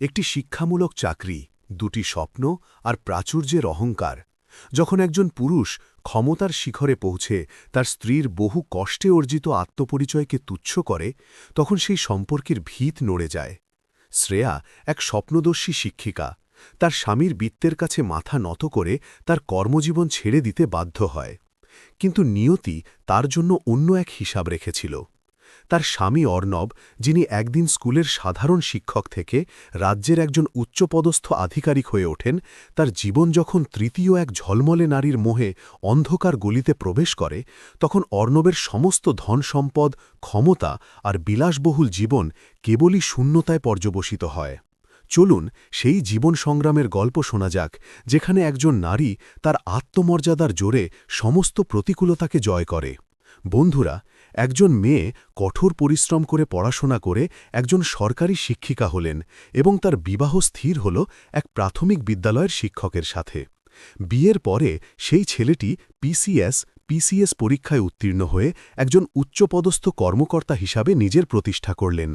একটি শিক্ষামূলক চাকরি, দুটি স্বপ্ন আর প্রাচুর্যের অহংকার। যখন একজন পুরুষ ক্ষমতার শিখরে পৌঁছে, তার স্ত্রীর বহু কষ্টে অর্জিত আত্মপরিচয়কে তুচ্ছ করে, তখন সেই সম্পর্কের ভিত নড়ে যায়। শ্রেয়া এক স্বপ্নদর্শী শিক্ষিকা। তার স্বামীর বৃত্তের কাছে মাথা নত করে তার কর্মজীবন ছেড়ে দিতে বাধ্য হয়। কিন্তু নিয়তি তার জন্য অন্য এক হিসাব রেখেছিল। তার স্বামী অর্ণব, যিনি একদিন স্কুলের সাধারণ শিক্ষক থেকে রাজ্যের একজন উচ্চপদস্থ আধিকারিক হয়ে ওঠেন, তার জীবন যখন তৃতীয় এক ঝলমলে নারীর মোহে অন্ধকার গলিতে প্রবেশ করে, তখন অর্ণবের সমস্ত ধন সম্পদ, ক্ষমতা আর বিলাসবহুল জীবন কেবলই শূন্যতায় পর্যবসিত হয়। চলুন সেই জীবন সংগ্রামের গল্প শোনা যাক, যেখানে একজন নারী তার আত্মমর্যাদার জোরে সমস্ত প্রতিকূলতাকে জয় করে। বন্ধুরা একজন মেয়ে কঠোর পরিশ্রম করে পড়াশোনা করে একজন সরকারি শিক্ষিকা হলেন এবং তার বিবাহ স্থির হল এক প্রাথমিক বিদ্যালয়ের শিক্ষকের সাথে। বিয়ের পরে সেই ছেলেটি পিসিএস পিসিএস পরীক্ষায় উত্তীর্ণ হয়ে একজন উচ্চপদস্থ কর্মকর্তা হিসাবে নিজের প্রতিষ্ঠা করলেন।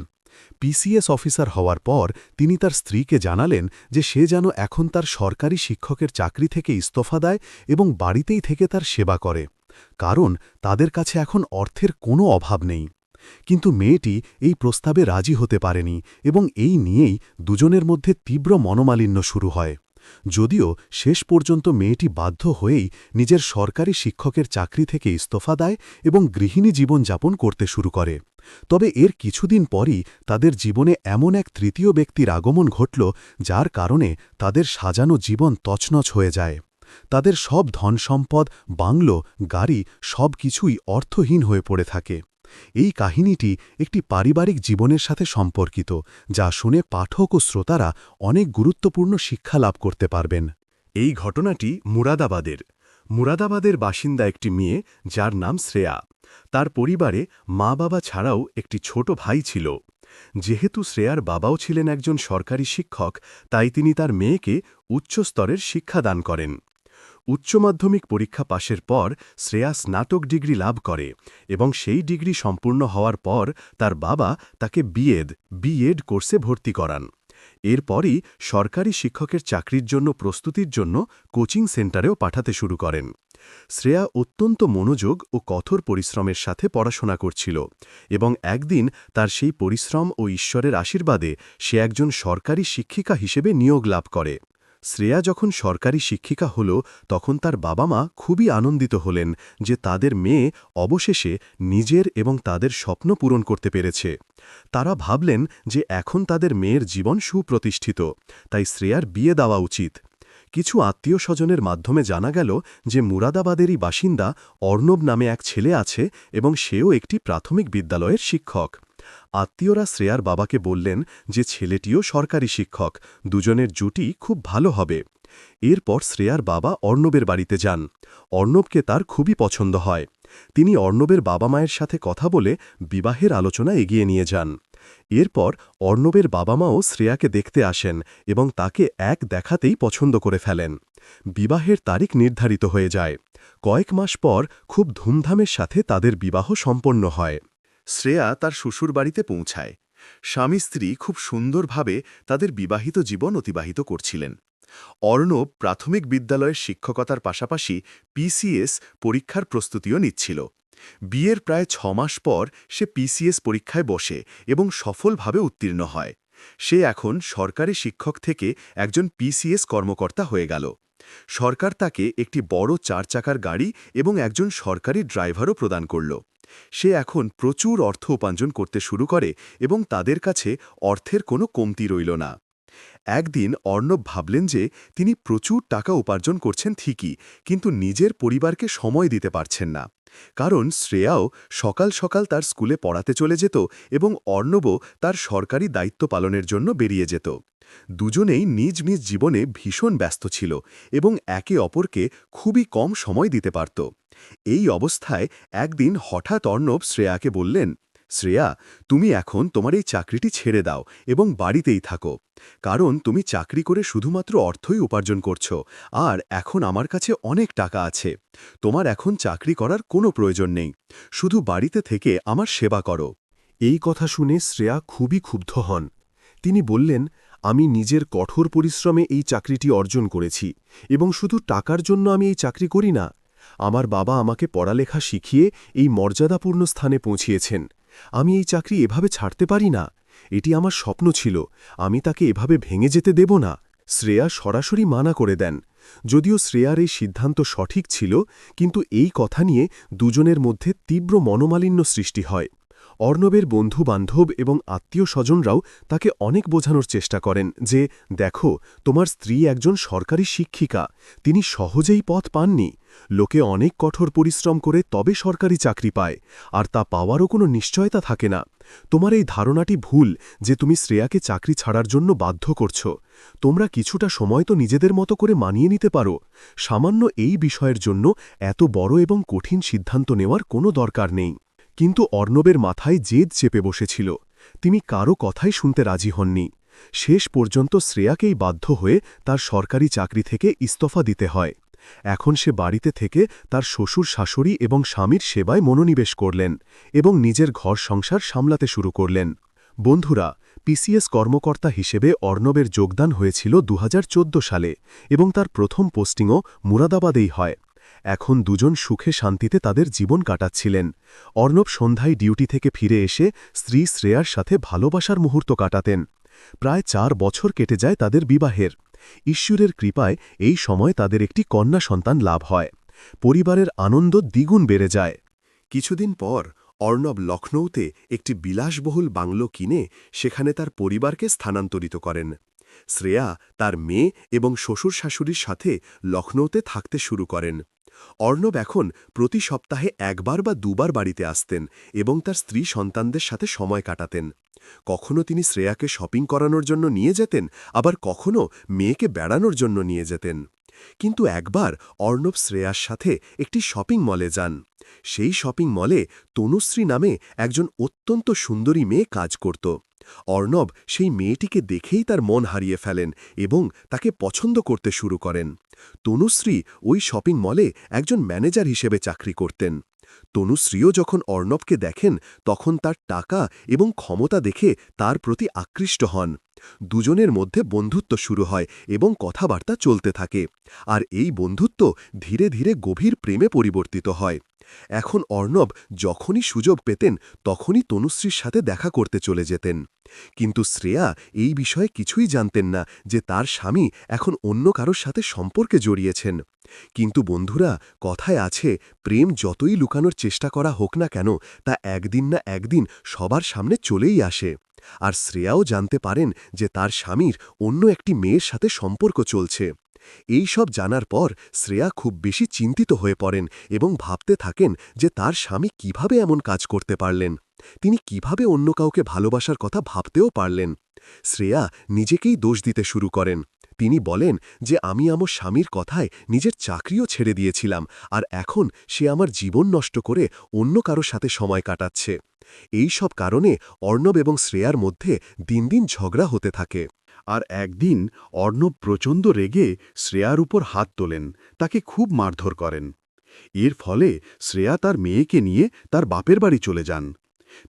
পিসিএস অফিসার হওয়ার পর তিনি তার স্ত্রীকে জানালেন যে সে যেন এখন তার সরকারি শিক্ষকের চাকরি থেকে ইস্তফা দেয় এবং বাড়িতেই থেকে তার সেবা করে। কারণ তাদের কাছে এখন অর্থের কোনো অভাব নেই। কিন্তু মেয়েটি এই প্রস্তাবে রাজি হতে পারেনি এবং এই নিয়েই দুজনের মধ্যে তীব্র মনোমালিন্য শুরু হয়। যদিও শেষ পর্যন্ত মেয়েটি বাধ্য হয়েই নিজের সরকারি শিক্ষকের চাকরি থেকে ইস্তফা দেয় এবং গৃহিণী জীবনযাপন করতে শুরু করে। তবে এর কিছুদিন পরই তাদের জীবনে এমন এক তৃতীয় ব্যক্তির আগমন ঘটল, যার কারণে তাদের সাজানো জীবন তছনছ হয়ে যায়। তাদের সব ধনসম্পদ, বাংলো, গাড়ি সব কিছুই অর্থহীন হয়ে পড়ে থাকে। এই কাহিনীটি একটি পারিবারিক জীবনের সাথে সম্পর্কিত, যা শুনে পাঠক ও শ্রোতারা অনেক গুরুত্বপূর্ণ শিক্ষা লাভ করতে পারবেন। এই ঘটনাটি মুরাদাবাদের। মুরাদাবাদের বাসিন্দা একটি মেয়ে, যার নাম শ্রেয়া। তার পরিবারে মা বাবা ছাড়াও একটি ছোট ভাই ছিল। যেহেতু শ্রেয়ার বাবাও ছিলেন একজন সরকারি শিক্ষক, তাই তিনি তার মেয়েকে উচ্চস্তরের শিক্ষাদান করেন। উচ্চ মাধ্যমিক পরীক্ষা পাশের পর শ্রেয়া স্নাতক ডিগ্রি লাভ করে এবং সেই ডিগ্রি সম্পূর্ণ হওয়ার পর তার বাবা তাকে বিএড বিএড কোর্সে ভর্তি করান। এরপরই সরকারি শিক্ষকের চাকরির জন্য প্রস্তুতির জন্য কোচিং সেন্টারেও পাঠাতে শুরু করেন। শ্রেয়া অত্যন্ত মনোযোগ ও কঠোর পরিশ্রমের সাথে পড়াশোনা করছিল এবং একদিন তার সেই পরিশ্রম ও ঈশ্বরের আশীর্বাদে সে একজন সরকারি শিক্ষিকা হিসেবে নিয়োগ লাভ করে। শ্রেয়া যখন সরকারি শিক্ষিকা হল, তখন তার বাবা মা খুবই আনন্দিত হলেন যে তাদের মেয়ে অবশেষে নিজের এবং তাদের স্বপ্ন পূরণ করতে পেরেছে। তারা ভাবলেন যে এখন তাদের মেয়ের জীবন সুপ্রতিষ্ঠিত, তাই শ্রেয়ার বিয়ে দেওয়া উচিত। কিছু আত্মীয় স্বজনের মাধ্যমে জানা গেল যে মুরাদাবাদেরই বাসিন্দা অর্ণব নামে এক ছেলে আছে এবং সেও একটি প্রাথমিক বিদ্যালয়ের শিক্ষক। আত্মীয়রা শ্রেয়ার বাবাকে বললেন যে ছেলেটিও সরকারি শিক্ষক, দুজনের জুটি খুব ভালো হবে। এরপর শ্রেয়ার বাবা অর্ণবের বাড়িতে যান। অর্ণবকে তার খুবই পছন্দ হয়। তিনি অর্ণবের বাবা মায়ের সাথে কথা বলে বিবাহের আলোচনা এগিয়ে নিয়ে যান। এরপর অর্ণবের বাবা মাও শ্রেয়াকে দেখতে আসেন এবং তাকে এক দেখাতেই পছন্দ করে ফেলেন। বিবাহের তারিখ নির্ধারিত হয়ে যায়। কয়েক মাস পর খুব ধুমধামের সাথে তাদের বিবাহ সম্পন্ন হয়। শ্রেয়া তার শ্বশুর বাড়িতে পৌঁছায়। স্বামী স্ত্রী খুব সুন্দরভাবে তাদের বিবাহিত জীবন অতিবাহিত করছিলেন। অর্ণব প্রাথমিক বিদ্যালয়ের শিক্ষকতার পাশাপাশি পিসিএস পরীক্ষার প্রস্তুতিও নিচ্ছিল। বিয়ের প্রায় ছ মাস পর সে পিসিএস পরীক্ষায় বসে এবং সফলভাবে উত্তীর্ণ হয়। সে এখন সরকারি শিক্ষক থেকে একজন পিসিএস কর্মকর্তা হয়ে গেল। সরকার তাকে একটি বড় চার চাকার গাড়ি এবং একজন সরকারি ড্রাইভারও প্রদান করল। সে এখন প্রচুর অর্থ উপার্জন করতে শুরু করে এবং তাদের কাছে অর্থের কোনো কমতি রইল না। একদিন অর্ণব ভাবলেন যে তিনি প্রচুর টাকা উপার্জন করছেন ঠিকই, কিন্তু নিজের পরিবারকে সময় দিতে পারছেন না। কারণ শ্রেয়াও সকাল সকাল তার স্কুলে পড়াতে চলে যেত এবং অর্ণবও তার সরকারি দায়িত্ব পালনের জন্য বেরিয়ে যেত। দুজনেই নিজ নিজ জীবনে ভীষণ ব্যস্ত ছিল এবং একে অপরকে খুবই কম সময় দিতে পারত। এই অবস্থায় একদিন হঠাৎ অর্ণব শ্রেয়াকে বললেন শ্রেয়া, তুমি এখন তোমার এই চাকরিটি ছেড়ে দাও এবং বাড়িতেই থাকো। কারণ তুমি চাকরি করে শুধুমাত্র অর্থই উপার্জন করছ, আর এখন আমার কাছে অনেক টাকা আছে। তোমার এখন চাকরি করার কোনো প্রয়োজন নেই। শুধু বাড়িতে থেকে আমার সেবা করো। এই কথা শুনে শ্রেয়া খুবই ক্ষুব্ধ হন। তিনি বললেন, আমি নিজের কঠোর পরিশ্রমে এই চাকরিটি অর্জন করেছি এবং শুধু টাকার জন্য আমি এই চাকরি করি না। আমার বাবা আমাকে পড়ালেখা শিখিয়ে এই মর্যাদাপূর্ণ স্থানে পৌঁছিয়েছেন। আমি এই চাকরি এভাবে ছাড়তে পারি না। এটি আমার স্বপ্ন ছিল। আমি তাকে এভাবে ভেঙে যেতে দেব না। শ্রেয়া সরাসরি মানা করে দেন। যদিও শ্রেয়ার এই সিদ্ধান্ত সঠিক ছিল, কিন্তু এই কথা নিয়ে দুজনের মধ্যে তীব্র মনোমালিন্য সৃষ্টি হয়। অর্ণবের বন্ধু-বান্ধব এবং আত্মীয় স্বজনরাও তাকে অনেক বোঝানোর চেষ্টা করেন যে, দেখো, তোমার স্ত্রী একজন সরকারি শিক্ষিকা। তিনি সহজেই পথ পাননি। লোকে অনেক কঠোর পরিশ্রম করে তবে সরকারি চাকরি পায়, আর তা পাওয়ারও কোনো নিশ্চয়তা থাকে না। তোমার এই ধারণাটি ভুল যে, তুমি শ্রেয়াকে চাকরি ছাড়ার জন্য বাধ্য করছ। তোমরা কিছুটা সময় তো নিজেদের মতো করে মানিয়ে নিতে পারো। সামান্য এই বিষয়ের জন্য এত বড় এবং কঠিন সিদ্ধান্ত নেওয়ার কোনো দরকার নেই। কিন্তু অর্ণবের মাথায় জেদ চেপে বসেছিল। তিনি কারও কথাই শুনতে রাজি হননি। শেষ পর্যন্ত শ্রেয়াকেই বাধ্য হয়ে তার সরকারি চাকরি থেকে ইস্তফা দিতে হয়। এখন সে বাড়িতে থেকে তার শ্বশুর, শাশুড়ি এবং স্বামীর সেবায় মনোনিবেশ করলেন এবং নিজের ঘর সংসার সামলাতে শুরু করলেন। বন্ধুরা পিসিএস কর্মকর্তা হিসেবে অর্ণবের যোগদান হয়েছিল দু হাজার চোদ্দ সালে এবং তার প্রথম পোস্টিংও মুরাদাবাদেই হয়। এখন দুজন সুখে শান্তিতে তাদের জীবন কাটাচ্ছিলেন। অর্ণব সন্ধ্যায় ডিউটি থেকে ফিরে এসে স্ত্রী শ্রেয়ার সাথে ভালোবাসার মুহূর্ত কাটাতেন। প্রায় চার বছর কেটে যায় তাদের বিবাহের। ঈশ্বরের কৃপায় এই সময় তাদের একটি কন্যা সন্তান লাভ হয়। পরিবারের আনন্দ দ্বিগুণ বেড়ে যায়। কিছুদিন পর অর্ণব লখনৌতে একটি বিলাসবহুল বাংলো কিনে সেখানে তার পরিবারকে স্থানান্তরিত করেন। শ্রেয়া তার মেয়ে এবং শ্বশুর শাশুড়ির সাথে লখনৌতে থাকতে শুরু করেন। অর্ণব এখন প্রতি সপ্তাহে একবার বা দুবার বাড়িতে আসতেন এবং তার স্ত্রী সন্তানদের সাথে সময় কাটাতেন। কখনো তিনি শ্রেয়াকে শপিং করানোর জন্য নিয়ে যেতেন, আবার কখনো মেয়েকে বেড়ানোর জন্য নিয়ে যেতেন। কিন্তু একবার অর্ণব শ্রেয়ার সাথে একটি শপিং মলে যান। সেই শপিং মলে তনুশ্রী নামে একজন অত্যন্ত সুন্দরী মেয়ে কাজ করত। অর্ণব সেই মেয়েটিকে দেখেই তার মন হারিয়ে ফেলেন এবং তাকে পছন্দ করতে শুরু করেন। তনুশ্রী ওই শপিং মলে একজন ম্যানেজার হিসেবে চাকরি করতেন। তনুশ্রীও যখন অর্ণবকে দেখেন, তখন তার টাকা এবং ক্ষমতা দেখে তার প্রতি আকৃষ্ট হন। দুজনের মধ্যে বন্ধুত্ব শুরু হয় এবং কথাবার্তা চলতে থাকে। আর এই বন্ধুত্ব ধীরে ধীরে গভীর প্রেমে পরিবর্তিত হয়। এখন অর্ণব যখনই সুযোগ পেতেন, তখনই তনুশ্রীর সাথে দেখা করতে চলে যেতেন। কিন্তু শ্রেয়া এই বিষয়ে কিছুই জানতেন না যে তার স্বামী এখন অন্য কারোর সাথে সম্পর্কে জড়িয়েছেন। কিন্তু বন্ধুরা, কথায় আছে, প্রেম যতই লুকানোর চেষ্টা করা হোক না কেন, তা একদিন না একদিন সবার সামনে চলেই আসে। আর শ্রেয়াও জানতে পারেন যে তার স্বামীর অন্য একটি মেয়ের সাথে সম্পর্ক চলছে। এই সব জানার পর শ্রেয়া খুব বেশি চিন্তিত হয়ে পড়েন এবং ভাবতে থাকেন যে তার স্বামী কীভাবে এমন কাজ করতে পারলেন। তিনি কীভাবে অন্য কাউকে ভালোবাসার কথা ভাবতেও পারলেন। শ্রেয়া নিজেকেই দোষ দিতে শুরু করেন। তিনি বলেন যে আমি আমার স্বামীর কথায় নিজের চাকরিও ছেড়ে দিয়েছিলাম, আর এখন সে আমার জীবন নষ্ট করে অন্য কারও সাথে সময় কাটাচ্ছে। এই সব কারণে অর্ণব এবং শ্রেয়ার মধ্যে দিন দিন ঝগড়া হতে থাকে। আর একদিন অর্ণব প্রচণ্ড রেগে শ্রেয়ার উপর হাত তোলেন, তাকে খুব মারধর করেন। এর ফলে শ্রেয়া তার মেয়েকে নিয়ে তার বাপের বাড়ি চলে যান।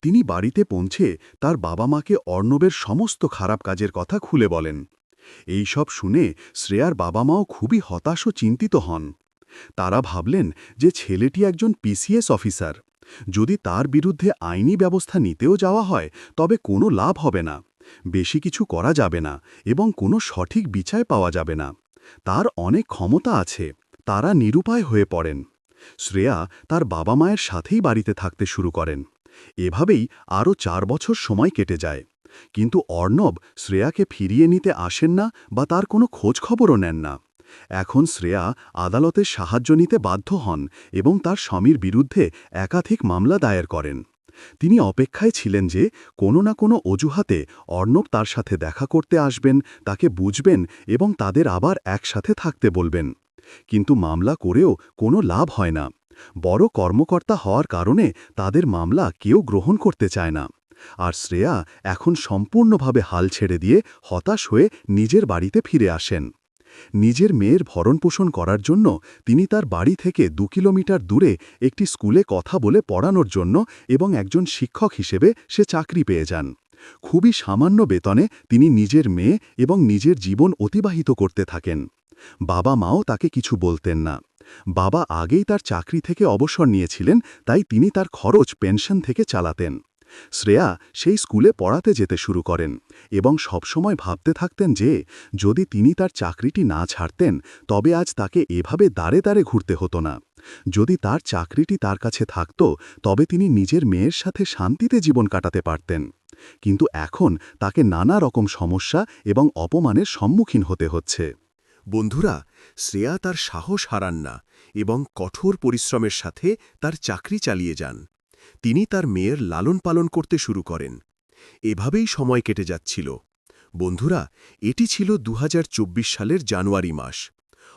তিনি বাড়িতে পৌঁছে তার বাবা মাকে অর্ণবের সমস্ত খারাপ কাজের কথা খুলে বলেন। এই সব শুনে শ্রেয়ার বাবা মাও খুবই হতাশ ও চিন্তিত হন। তারা ভাবলেন যে ছেলেটি একজন পিসিএস অফিসার। যদি তার বিরুদ্ধে আইনি ব্যবস্থা নিতেও যাওয়া হয়, তবে কোনো লাভ হবে না। বেশি কিছু করা যাবে না এবং কোনো সঠিক বিচার পাওয়া যাবে না। তার অনেক ক্ষমতা আছে। তারা নিরুপায় হয়ে পড়েন। শ্রেয়া তার বাবা মায়ের সাথেই বাড়িতে থাকতে শুরু করেন। এভাবেই আরও চার বছর সময় কেটে যায়। কিন্তু অর্ণব শ্রেয়াকে ফিরিয়ে নিতে আসেন না বা তার কোনো খোঁজ খবরও নেন না। এখন শ্রেয়া আদালতের সাহায্য নিতে বাধ্য হন এবং তার স্বামীর বিরুদ্ধে একাধিক মামলা দায়ের করেন। তিনি অপেক্ষায় ছিলেন যে কোনো না কোনো অজুহাতে অর্ণব তার সাথে দেখা করতে আসবেন, তাকে বুঝবেন এবং তাদের আবার একসাথে থাকতে বলবেন। কিন্তু মামলা করেও কোনো লাভ হয় না। বড় কর্মকর্তা হওয়ার কারণে তাদের মামলা কেউ গ্রহণ করতে চায় না। আর শ্রেয়া এখন সম্পূর্ণভাবে হাল ছেড়ে দিয়ে হতাশ হয়ে নিজের বাড়িতে ফিরে আসেন। নিজের মেয়ের ভরণপোষণ করার জন্য তিনি তার বাড়ি থেকে দু কিলোমিটার দূরে একটি স্কুলে কথা বলে পড়ানোর জন্য এবং একজন শিক্ষক হিসেবে সে চাকরি পেয়ে যান। খুবই সামান্য বেতনে তিনি নিজের মেয়ে এবং নিজের জীবন অতিবাহিত করতে থাকেন। বাবা মাও তাকে কিছু বলতেন না। বাবা আগেই তার চাকরি থেকে অবসর নিয়েছিলেন, তাই তিনি তার খরচ পেনশন থেকে চালাতেন। শ্রেয়া সেই স্কুলে পড়াতে যেতে শুরু করেন এবং সবসময় ভাবতে থাকতেন যে, যদি তিনি তার চাকরিটি না ছাড়তেন, তবে আজ তাকে এভাবে দাঁড়ে দাঁড়ে ঘুরতে হতো না। যদি তার চাকরিটি তার কাছে থাকত, তবে তিনি নিজের মেয়ের সাথে শান্তিতে জীবন কাটাতে পারতেন। কিন্তু এখন তাকে নানা রকম সমস্যা এবং অপমানের সম্মুখীন হতে হচ্ছে। বন্ধুরা, শ্রেয়া তার সাহস হারান না এবং কঠোর পরিশ্রমের সাথে তার চাকরি চালিয়ে যান। তিনি তার মেয়ের লালন পালন করতে শুরু করেন। এভাবেই সময় কেটে যাচ্ছিল। বন্ধুরা, এটি ছিল দু হাজার চব্বিশ সালের জানুয়ারি মাস।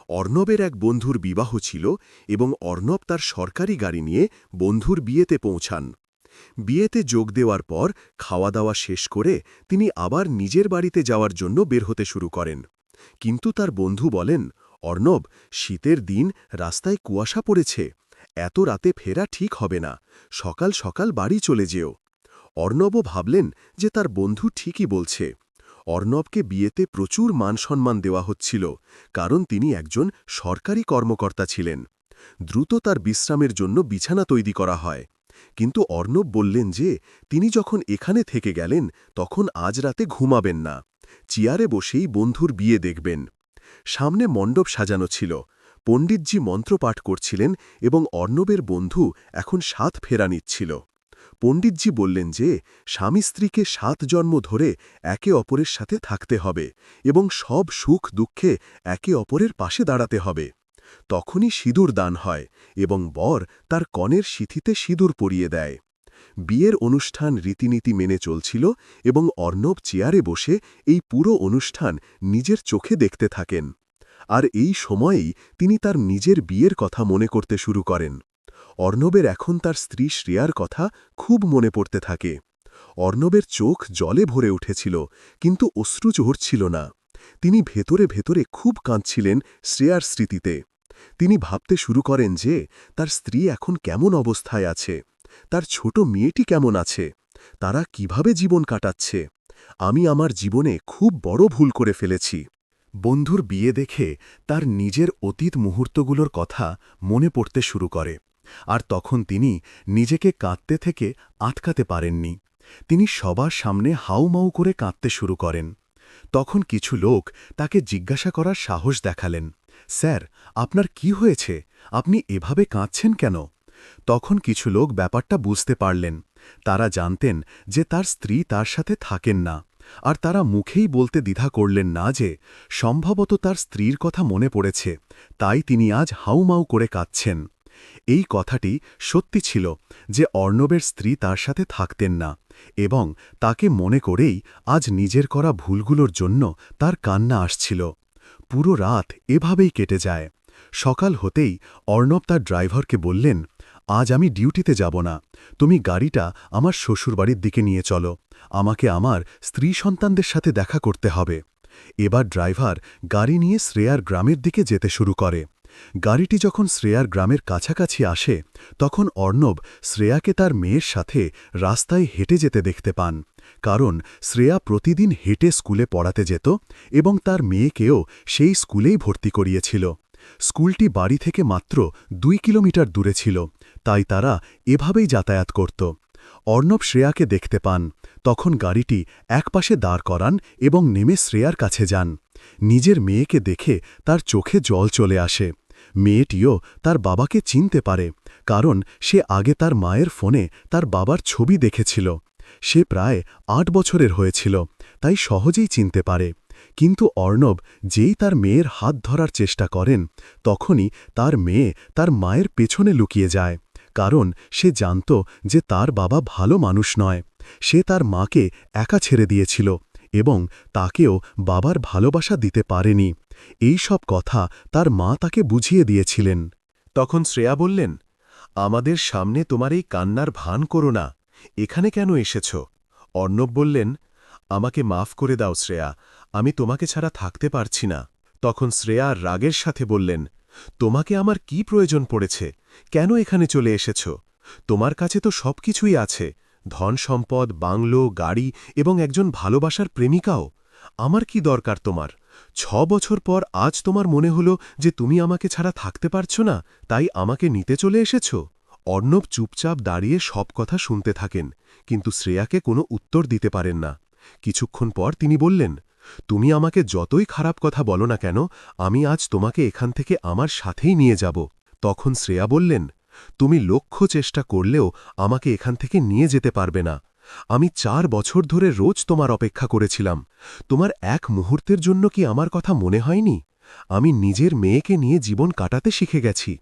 অর্ণবের এক বন্ধুর বিবাহ ছিল এবং অর্ণব তার সরকারি গাড়ি নিয়ে বন্ধুর বিয়েতে পৌঁছান। বিয়েতে যোগ দেওয়ার পর খাওয়া দাওয়া শেষ করে তিনি আবার নিজের বাড়িতে যাওয়ার জন্য বের হতে শুরু করেন। কিন্তু তার বন্ধু বলেন, অর্ণব, শীতের দিন রাস্তায় কুয়াশা পড়েছে। এত রাতে ফেরা ঠিক হবে না। সকাল সকাল বাড়ি চলে যেও। অর্ণবও ভাবলেন যে তার বন্ধু ঠিকই বলছে। অর্ণবকে বিয়েতে প্রচুর মানসম্মান দেওয়া হচ্ছিল, কারণ তিনি একজন সরকারি কর্মকর্তা ছিলেন। দ্রুত তার বিশ্রামের জন্য বিছানা তৈরি করা হয়। কিন্তু অর্ণব বললেন যে, তিনি যখন এখানে থেকে গেলেন, তখন আজ রাতে ঘুমাবেন না। চেয়ারে বসেই বন্ধুর বিয়ে দেখবেন। সামনে মণ্ডপ সাজানো ছিল। পণ্ডিতজি মন্ত্রপাঠ করছিলেন এবং অর্ণবের বন্ধু এখন সাত ফেরা নিচ্ছিল পণ্ডিতজি বললেন যে, স্বামী স্ত্রীকে সাত জন্ম ধরে একে অপরের সাথে থাকতে হবে এবং সব সুখ দুঃখে একে অপরের পাশে দাঁড়াতে হবে। তখনই সিঁদুর দান হয় এবং বর তার কনের সিথিতে সিঁদুর পরিয়ে দেয়। বিয়ের অনুষ্ঠান রীতিনীতি মেনে চলছিল এবং অর্ণব চেয়ারে বসে এই পুরো অনুষ্ঠান নিজের চোখে দেখতে থাকেন। আর এই সময়েই তিনি তার নিজের বিয়ের কথা মনে করতে শুরু করেন। অর্ণবের এখন তার স্ত্রী শ্রেয়ার কথা খুব মনে পড়তে থাকে। অর্ণবের চোখ জলে ভরে উঠেছিল, কিন্তু অশ্রু ঝরছিল না। তিনি ভেতরে ভেতরে খুব কাঁদছিলেন শ্রেয়ার স্মৃতিতে। তিনি ভাবতে শুরু করেন যে, তার স্ত্রী এখন কেমন অবস্থায় আছে? তার ছোট মেয়েটি কেমন আছে? তারা কীভাবে জীবন কাটাচ্ছে? আমি আমার জীবনে খুব বড় ভুল করে ফেলেছি। বন্ধুর বিয়ে দেখে তার নিজের অতীত মুহূর্তগুলোর কথা মনে পড়তে শুরু করে। আর তখন তিনি নিজেকে কাঁদতে থেকে আটকাতে পারেননি। তিনি সবার সামনে হাউমাউ করে কাঁদতে শুরু করেন। তখন কিছু লোক তাকে জিজ্ঞাসা করার সাহস দেখালেন, স্যার, আপনার কি হয়েছে? আপনি এভাবে কাঁদছেন কেন? তখন কিছু লোক ব্যাপারটা বুঝতে পারলেন। তারা জানতেন যে তার স্ত্রী তার সাথে থাকেন না। আর তারা মুখেই বলতে দ্বিধা করলেন না যে সম্ভবত তার স্ত্রীর কথা মনে পড়েছে, তাই তিনি আজ হাউমাউ করে কাঁদছেন। এই কথাটি সত্যি ছিল যে অর্ণবের স্ত্রী তার সাথে থাকতেন না এবং তাকে মনে করেই আজ নিজের করা ভুলগুলোর জন্য তার কান্না আসছিল। পুরো রাত এভাবেই কেটে যায়। সকাল হতেই অর্ণব তার ড্রাইভারকে বললেন আজ আমি ডিউটিতে যাব না। তুমি গাড়িটা আমার শ্বশুরবাড়ির দিকে নিয়ে চলো। আমাকে আমার স্ত্রী সন্তানদের সাথে দেখা করতে হবে। এবার ড্রাইভার গাড়ি নিয়ে শ্রেয়ার গ্রামের দিকে যেতে শুরু করে। গাড়িটি যখন শ্রেয়ার গ্রামের কাছাকাছি আসে, তখন অর্ণব শ্রেয়াকে তার মেয়ের সাথে রাস্তায় হেঁটে যেতে দেখতে পান। কারণ শ্রেয়া প্রতিদিন হেঁটে স্কুলে পড়াতে যেত এবং তার মেয়েকেও সেই স্কুলেই ভর্তি করিয়েছিল। স্কুলটি বাড়ি থেকে মাত্র দুই কিলোমিটার দূরে ছিল। তাই তারা এভাবেই যাতায়াত করত। অর্ণব শ্রেয়াকে দেখতে পান, তখন গাড়িটি একপাশে দাঁড় করান এবং নেমে শ্রেয়ার কাছে যান। নিজের মেয়েকে দেখে তার চোখে জল চলে আসে। মেয়েটিও তার বাবাকে চিনতে পারে, কারণ সে আগে তার মায়ের ফোনে তার বাবার ছবি দেখেছিল। সে প্রায় আট বছরের হয়েছিল, তাই সহজেই চিনতে পারে। কিন্তু অর্ণব যেই তার মেয়ের হাত ধরার চেষ্টা করেন, তখনই তার মেয়ে তার মায়ের পেছনে লুকিয়ে যায়। কারণ সে জানত যে তার বাবা ভালো মানুষ নয়। সে তার মাকে একা ছেড়ে দিয়েছিল এবং তাকেও বাবার ভালোবাসা দিতে পারেনি। এই সব কথা তার মা তাকে বুঝিয়ে দিয়েছিলেন। তখন শ্রেয়া বললেন, আমাদের সামনে তোমার এই কান্নার ভান করো না। এখানে কেন এসেছ? অর্ণব বললেন, আমাকে মাফ করে দাও শ্রেয়া, আমি তোমাকে ছাড়া থাকতে পারছি না। তখন শ্রেয়া রাগের সাথে বললেন, তোমাকে আমার কি প্রয়োজন পড়েছে? কেন এখানে চলে এসেছ? তোমার কাছে তো সব কিছুই আছে, ধন সম্পদ, বাংলো, গাড়ি এবং একজন ভালোবাসার প্রেমিকাও। আমার কি দরকার তোমার? ছ বছর পর আজ তোমার মনে হলো যে তুমি আমাকে ছাড়া থাকতে পারছ না, তাই আমাকে নিতে চলে এসেছ? অর্ণব চুপচাপ দাঁড়িয়ে সব কথা শুনতে থাকেন, কিন্তু শ্রেয়াকে কোনো উত্তর দিতে পারেন না। কিছুক্ষণ পর তিনি বললেন, তুমি আমাকে যতই খারাপ কথা বলো না কেন, আমি আজ তোমাকে এখান থেকে আমার সাথেই নিয়ে যাব। তখন শ্রেয়া বললেন, তুমি লক্ষ্য চেষ্টা করলেও আমাকে এখান থেকে নিয়ে যেতে পারবে না। আমি চার বছর ধরে রোজ তোমার অপেক্ষা করেছিলাম। তোমার এক মুহূর্তের জন্য কি আমার কথা মনে হয়নি? আমি নিজের মেয়েকে নিয়ে জীবন কাটাতে শিখে গেছি।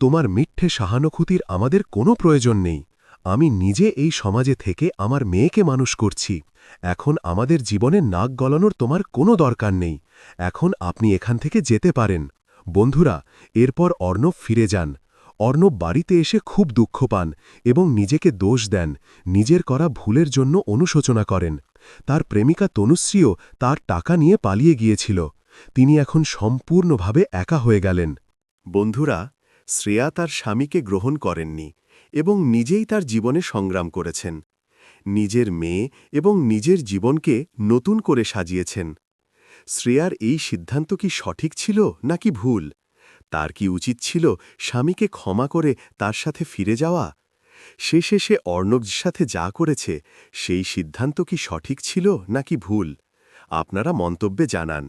তোমার মিথ্যে সাহানুভূতির আমাদের কোনো প্রয়োজন নেই। আমি নিজে এই সমাজে থেকে আমার মেয়েকে মানুষ করছি। এখন আমাদের জীবনে নাক গলানোর তোমার কোনো দরকার নেই। এখন আপনি এখান থেকে যেতে পারেন। বন্ধুরা, এরপর অর্ণব ফিরে যান। অর্ণব বাড়িতে এসে খুব দুঃখ পান এবং নিজেকে দোষ দেন, নিজের করা ভুলের জন্য অনুশোচনা করেন। তার প্রেমিকা তনুশ্রীও তার টাকা নিয়ে পালিয়ে গিয়েছিল। তিনি এখন সম্পূর্ণভাবে একা হয়ে গেলেন। বন্ধুরা, শ্রেয়া তার স্বামীকে গ্রহণ করেননি এবং নিজেই তার জীবনে সংগ্রাম করেছেন। নিজের মেয়ে এবং নিজের জীবনকে নতুন করে সাজিয়েছেন। শ্রেয়ার এই সিদ্ধান্ত কি সঠিক ছিল নাকি ভুল? তার কি উচিত ছিল স্বামীকে ক্ষমা করে তার সাথে ফিরে যাওয়া? শেষে সে অর্ণবজ সাথে যা করেছে, সেই সিদ্ধান্ত কি সঠিক ছিল নাকি ভুল? আপনারা মন্তব্যে জানান।